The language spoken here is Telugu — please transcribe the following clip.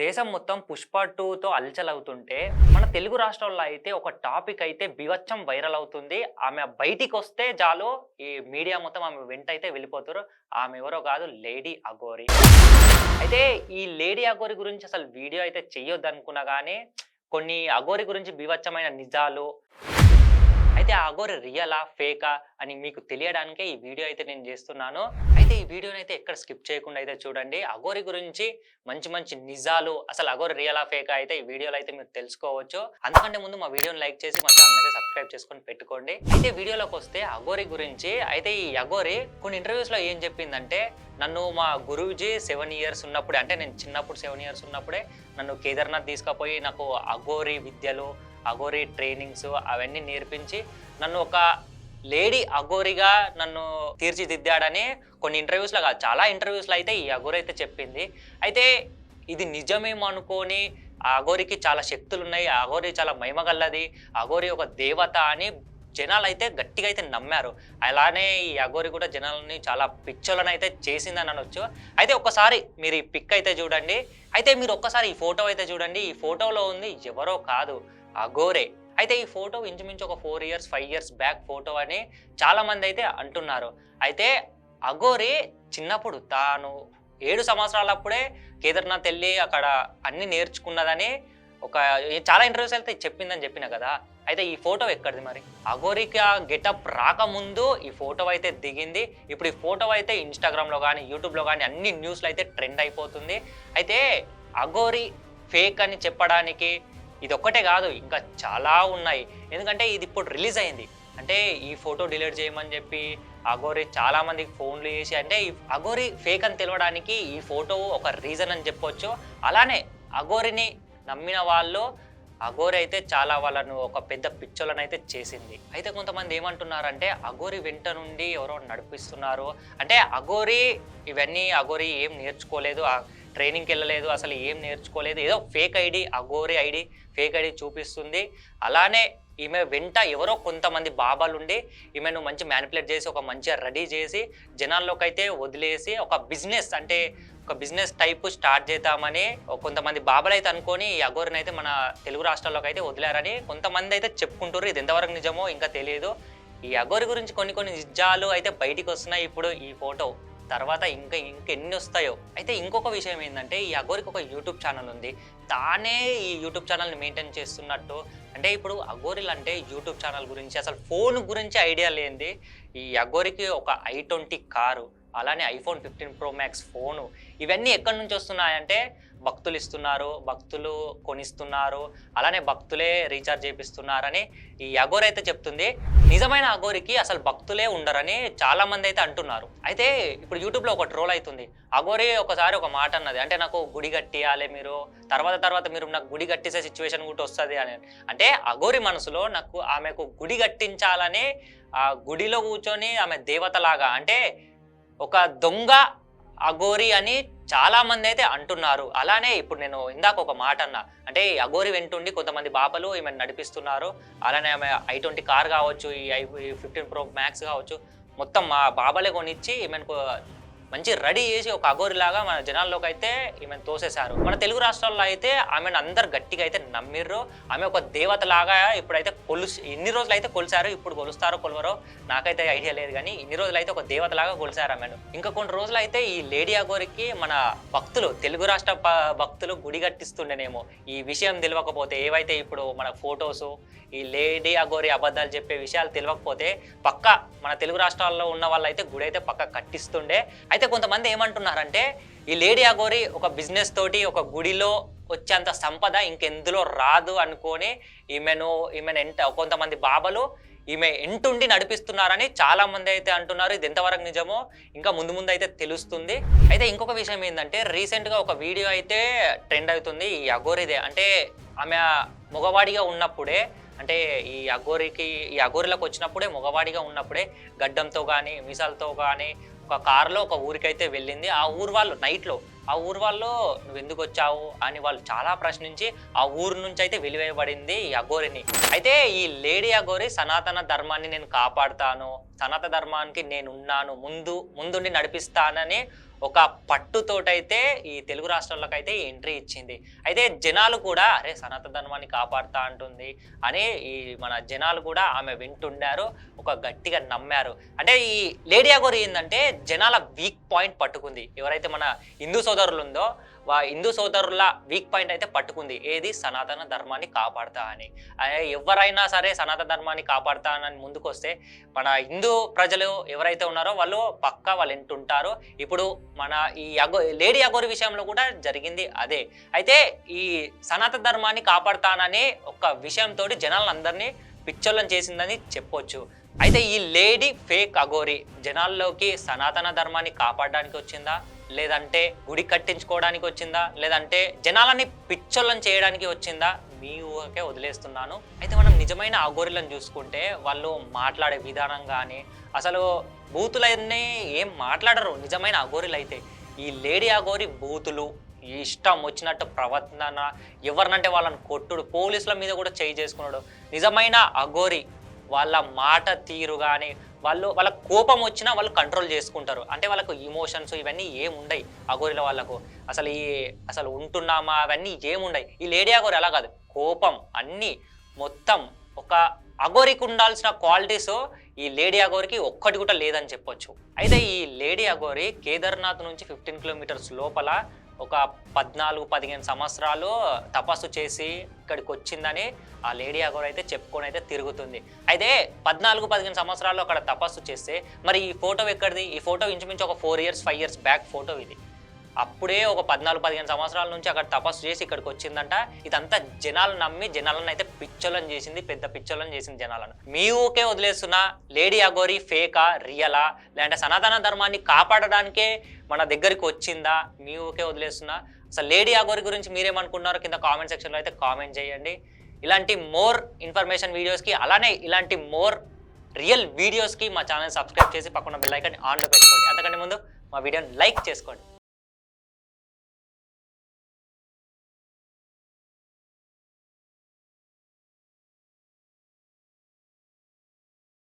దేశం మొత్తం పుష్ప టూతో అలచలవుతుంటే మన తెలుగు రాష్ట్రాల్లో అయితే ఒక టాపిక్ అయితే బివచ్చం వైరల్ అవుతుంది. ఆమె బయటికి వస్తే చాలు ఈ మీడియా మొత్తం ఆమె వెంట అయితే వెళ్ళిపోతారు. ఆమె ఎవరో కాదు లేడీ అగోరి అయితే ఈ లేడీ అగోరి గురించి అసలు వీడియో అయితే చెయ్యొద్దు అనుకున్నా కానీ కొన్ని అగోరి గురించి బివచ్చమైన నిజాలు. అయితే అగోరి రియలా ఫేకా అని మీకు తెలియడానికే ఈ వీడియో అయితే నేను చేస్తున్నాను. అయితే ఈ వీడియోని అయితే ఎక్కడ స్కిప్ చేయకుండా అయితే చూడండి. అగోరి గురించి మంచి మంచి నిజాలు అసలు అగోరి రియల్ ఆఫ్ ఫేక్ అయితే ఈ వీడియోలో అయితే మీరు తెలుసుకోవచ్చు. అందుకంటే ముందు మా వీడియోని లైక్ చేసి మా ఛానల్ అయితే సబ్స్క్రైబ్ చేసుకొని పెట్టుకోండి. అయితే వీడియోలోకి వస్తే అగోరి గురించి అయితే ఈ అగోరి కొన్ని ఇంటర్వ్యూస్లో ఏం చెప్పిందంటే నన్ను మా గురూజీ సెవెన్ ఇయర్స్ ఉన్నప్పుడే అంటే నేను చిన్నప్పుడు సెవెన్ ఇయర్స్ ఉన్నప్పుడే నన్ను కేదార్నాథ్ తీసుకుపోయి నాకు అగోరి విద్యలు అగోరి ట్రైనింగ్స్ అవన్నీ నేర్పించి నన్ను ఒక లేడీ అగోరిగా నన్ను తీర్చిదిద్దాడని కొన్ని ఇంటర్వ్యూస్లో కాదు చాలా ఇంటర్వ్యూస్లో అయితే ఈ అగోరి అయితే చెప్పింది. అయితే ఇది నిజమేమనుకొని ఆ అగోరికి చాలా శక్తులు ఉన్నాయి ఆ అగోరి చాలా మహిమగల్లది అగోరి ఒక దేవత అని జనాలు అయితే గట్టిగా అయితే నమ్మారు. అలానే ఈ అగోరి కూడా జనాలని చాలా పిచ్చోలను అయితే చేసిందని అనొచ్చు. అయితే ఒక్కసారి మీరు ఈ పిక్ అయితే చూడండి. అయితే మీరు ఒక్కసారి ఈ ఫోటో అయితే చూడండి. ఈ ఫోటోలో ఉంది ఎవరో కాదు అగోరే అయితే ఈ ఫోటో ఇంచుమించు ఒక four years five years back photo అని చాలామంది అయితే అంటున్నారు. అయితే అగోరి చిన్నప్పుడు తాను ఏడు సంవత్సరాలప్పుడే కేదార్నాథ్ వెళ్ళి అక్కడ అన్ని నేర్చుకున్నదని ఒక చాలా ఇంటర్వ్యూస్ అయితే చెప్పిందని చెప్పిన కదా. అయితే ఈ ఫోటో ఎక్కడిది మరి? అగోరికి ఆ గెటప్ రాకముందు ఈ ఫోటో అయితే దిగింది. ఇప్పుడు ఈ ఫోటో అయితే ఇన్స్టాగ్రామ్లో కానీ యూట్యూబ్లో కానీ అన్ని న్యూస్లో అయితే ట్రెండ్ అయిపోతుంది. అయితే అగోరి ఫేక్ అని చెప్పడానికి ఇది ఒక్కటే కాదు ఇంకా చాలా ఉన్నాయి. ఎందుకంటే ఇది ఇప్పుడు రిలీజ్ అయింది. అంటే ఈ ఫోటో డిలీట్ చేయమని చెప్పి అగోరి చాలా మందికి ఫోన్లు చేసి అంటే ఈ అగోరి ఫేక్ అని తెలవడానికి ఈ ఫోటో ఒక రీజన్ అని చెప్పొచ్చు. అలానే అగోరిని నమ్మిన వాళ్ళు అగోరి అయితే చాలా వాళ్ళను ఒక పెద్ద పిచ్చోలను అయితే చేసింది. అయితే కొంతమంది ఏమంటున్నారంటే అగోరి వెంట నుండి ఎవరో నడిపిస్తున్నారు. అంటే అగోరి ఇవన్నీ అగోరి ఏం నేర్చుకోలేదు. ట్రైనింగ్కి వెళ్ళలేదు అసలు ఏం నేర్చుకోలేదు. ఏదో fake ID Aghori ID fake ID చూపిస్తుంది. అలానే ఈమె వెంట ఎవరో కొంతమంది బాబాలుండి ఈమెను మంచి మ్యానిపులేట్ చేసి ఒక మంచిగా రెడీ చేసి జనాల్లోకి అయితే వదిలేసి ఒక బిజినెస్ అంటే ఒక బిజినెస్ టైప్ స్టార్ట్ చేద్దామని కొంతమంది బాబాలు అయితే అనుకొని ఈ అగోరిని అయితే మన తెలుగు రాష్ట్రాల్లోకి అయితే వదిలారని కొంతమంది అయితే చెప్పుకుంటారు ఇది ఎంతవరకు నిజమో ఇంకా తెలియదు ఈ అగోరి గురించి కొన్ని కొన్ని నిజాలు అయితే బయటికి వస్తున్నాయి ఇప్పుడు ఈ ఫోటో తర్వాత ఇంకా ఇంకెన్ని వస్తాయో. అయితే ఇంకొక విషయం ఏంటంటే ఈ అగోరికి ఒక యూట్యూబ్ ఛానల్ ఉంది. తానే ఈ యూట్యూబ్ ఛానల్ని మెయింటైన్ చేస్తున్నట్టు. అంటే ఇప్పుడు అగోరిలు అంటే యూట్యూబ్ ఛానల్ గురించి అసలు ఫోన్ గురించి ఐడియా లేనిది. ఈ అగోరికి ఒక ఐ ట్వంటీ కారు అలానే iPhone fifteen pro max phone ఇవన్నీ ఎక్కడి నుంచి వస్తున్నాయంటే భక్తులు ఇస్తున్నారు భక్తులు కొనిస్తున్నారు అలానే భక్తులే రీఛార్జ్ చేపిస్తున్నారని ఈ అగోరి అయితే చెప్తుంది. నిజమైన అగోరికి అసలు భక్తులే ఉండరని చాలా మంది అయితే అంటున్నారు. అయితే ఇప్పుడు యూట్యూబ్లో ఒక ట్రోల్ అవుతుంది. అఘోరి ఒకసారి ఒక మాట అన్నది అంటే నాకు గుడి కట్టియాలి మీరు తర్వాత తర్వాత మీరు నాకు గుడి కట్టేసే సిచ్యువేషన్ కూడా వస్తుంది అని. అంటే అగోరి మనసులో నాకు ఆమెకు గుడి కట్టించాలని ఆ గుడిలో కూర్చొని ఆమె దేవతలాగా అంటే ఒక దొంగ అఘోరి అని చాలా మంది అయితే అంటున్నారు. అలానే ఇప్పుడు నేను ఇందాక ఒక మాట అన్నా. అంటే ఈ అఘోరి వెంటుండి కొంతమంది బాబలు ఈమె నడిపిస్తున్నారు. అలానే ఆమె ఐ ట్వంటీ కార్ కావచ్చు ఈ ఐ ఫిఫ్టీన్ ప్రో మ్యాక్స్ కావచ్చు. మొత్తం మా బాబలే కొనిచ్చి ఈమెను మంచి రెడీ చేసి ఒక అగోరిలాగా మన జనాల్లోకి అయితే ఈమెను తోసేశారు. మన తెలుగు రాష్ట్రాల్లో అయితే ఆమెను అందరు గట్టిగా అయితే నమ్మిర్రు. ఆమె ఒక దేవతలాగా ఇప్పుడైతే కొలుసు ఇన్ని రోజులు అయితే కొలిసారు ఇప్పుడు కొలుస్తారో కొలవరో నాకైతే ఐడియా లేదు కానీ ఇన్ని రోజులు అయితే ఒక దేవతలాగా కొలిసారు ఆమెను. ఇంకా కొన్ని రోజులు అయితే ఈ లేడీ అగోరికి మన భక్తులు తెలుగు రాష్ట్ర ప- భక్తులు గుడి కట్టిస్తుండేనేమో. ఈ విషయం తెలియకపోతే ఏవైతే ఇప్పుడు మన ఫొటోస్ ఈ లేడీ అగోరి అబద్ధాలు చెప్పే విషయాలు తెలియకపోతే పక్క మన తెలుగు రాష్ట్రాల్లో ఉన్న వాళ్ళు అయితే గుడి అయితే పక్క కట్టిస్తుండే. అయితే కొంతమంది ఏమంటున్నారంటే ఈ లేడీ అగోరి ఒక బిజినెస్ తోటి ఒక గుడిలో వచ్చేంత సంపద ఇంకెందులో రాదు అనుకొని ఈమెను ఈమెను ఎంట కొంతమంది బాబాలు ఈమె ఎంటుండి నడిపిస్తున్నారని చాలా మంది అయితే అంటున్నారు. ఇది ఎంతవరకు నిజమో ఇంకా ముందు ముందు అయితే తెలుస్తుంది. అయితే ఇంకొక విషయం ఏంటంటే రీసెంట్గా ఒక వీడియో అయితే ట్రెండ్ అవుతుంది ఈ అగోరిదే అంటే ఆమె మగవాడిగా ఉన్నప్పుడే అంటే ఈ అగోరికి ఈ అగోరిలకు వచ్చినప్పుడే మగవాడిగా ఉన్నప్పుడే గడ్డంతో కానీ మీసాలతో కానీ ఒక కారులో ఒక ఊరికైతే వెళ్ళింది. ఆ ఊరు వాళ్ళు నైట్లో ఆ ఊరు వాళ్ళు నువ్వు ఎందుకు వచ్చావు? అని వాళ్ళు చాలా ప్రశ్నించి ఆ ఊరు నుంచి అయితే వెలివేయబడింది ఈ అఘోరిని. అయితే ఈ లేడీ అఘోరి సనాతన ధర్మాన్ని నేను కాపాడుతాను సనాతన ధర్మానికి నేను ఉన్నాను ముందు ముందుండి నడిపిస్తానని ఒక పట్టుతోటైతే ఈ తెలుగు రాష్ట్రాల్లోకి అయితే ఎంట్రీ ఇచ్చింది. అయితే జనాలు కూడా అరే సనాతన ధర్మాన్ని కాపాడుతా అంటుంది అని ఈ మన జనాలు కూడా ఆమె వింటుండారు ఒక గట్టిగా నమ్మారు. అంటే ఈ లేడీ అగోరి ఏంటంటే జనాల వీక్ పాయింట్ పట్టుకుంది. ఎవరైతే మన హిందూ సోదరులు ఉందో హిందూ సోదరుల వీక్ పాయింట్ అయితే పట్టుకుంది. ఏది? సనాతన ధర్మాన్ని కాపాడుతా అని. ఎవరైనా సరే సనాతన ధర్మాన్ని కాపాడుతానని ముందుకు వస్తే మన హిందూ ప్రజలు ఎవరైతే ఉన్నారో వాళ్ళు పక్కా వాళ్ళు వింటుంటారు. ఇప్పుడు మన ఈ అగో లేడీ అగోరి విషయంలో కూడా జరిగింది అదే. అయితే ఈ సనాతన ధర్మాన్ని కాపాడుతానని ఒక విషయంతో జనాలందరినీ పిచ్చోళ్ళని చేసిందని చెప్పొచ్చు. అయితే ఈ లేడీ ఫేక్ అగోరి జనాల్లోకి సనాతన ధర్మాన్ని కాపాడడానికి వచ్చిందా లేదంటే గుడి కట్టించుకోవడానికి వచ్చిందా? లేదంటే జనాలని పిచ్చోళ్ళని చేయడానికి వచ్చిందా? మీ ఊహకే వదిలేస్తున్నాను. అయితే మనం నిజమైన అఘోరిలను చూసుకుంటే వాళ్ళు మాట్లాడే విధానం కానీ అసలు బూతులన్నీ ఏం మాట్లాడరు నిజమైన అఘోరిలు అయితే ఈ లేడీ అఘోరి బూతులు ఇష్టం వచ్చినట్టు ప్రవర్తన ఎవరినంటే వాళ్ళని కొట్టుడు పోలీసుల మీద కూడా చేయి చేసుకున్నాడు. నిజమైన అఘోరి వాళ్ళ మాట తీరు కానీ వాళ్ళు వాళ్ళ కోపం వచ్చినా వాళ్ళు కంట్రోల్ చేసుకుంటారు. అంటే వాళ్ళకు ఇమోషన్స్ ఇవన్నీ ఏముండయి అగోరిల వాళ్ళకు. అసలు ఈ అసలు ఉంటున్నామా? అవన్నీ ఏముండయి. ఈ లేడీ అగోరి అలా కాదు. కోపం అన్నీ మొత్తం ఒక అగోరికి ఉండాల్సిన క్వాలిటీస్ ఈ లేడీ అగోరికి ఒక్కటి కూడా లేదని చెప్పొచ్చు. అయితే ఈ లేడీ అగోరి కేదార్నాథ్ నుంచి ఫిఫ్టీన్ కిలోమీటర్స్ లోపల ఒక పద్నాలుగు పదిహేను సంవత్సరాలు తపస్సు చేసి ఇక్కడికి వచ్చిందని ఆ లేడీ అగోర్ అయితే చెప్పుకొని అయితే తిరుగుతుంది. అయితే పద్నాలుగు పదిహేను సంవత్సరాలు అక్కడ తపస్సు చేస్తే మరి ఈ ఫోటో ఎక్కడిది? ఈ ఫోటో ఇంచుమించు ఒక four years five years back photo ఇది. అప్పుడే ఒక పద్నాలుగు పదిహేను సంవత్సరాల నుంచి అక్కడ తపస్సు చేసి ఇక్కడికి వచ్చిందంట. ఇదంతా జనాలు నమ్మి జనాలను అయితే పిచ్చోళ్ళని చేసింది పెద్ద పిచ్చోళ్ళని చేసింది జనాలను. మీ ఊకే వదిలేస్తున్న లేడీ అగోరి ఫేకా రియలా లేదంటే సనాతన ధర్మాన్ని కాపాడడానికే మన దగ్గరికి వచ్చిందా? మీ ఊకే వదిలేస్తున్నా. అసలు లేడీ అగోరి గురించి మీరేమనుకున్నారో కింద కామెంట్ సెక్షన్లో అయితే కామెంట్ చేయండి. ఇలాంటి మోర్ ఇన్ఫర్మేషన్ వీడియోస్కి అలానే ఇలాంటి మోర్ రియల్ వీడియోస్కి మా ఛానల్ సబ్స్క్రైబ్ చేసి పక్కన బెల్ ఐకాన్ ఆన్లో పెట్టుకోండి. అంతకంటే ముందు మా వీడియోని లైక్ చేసుకోండి.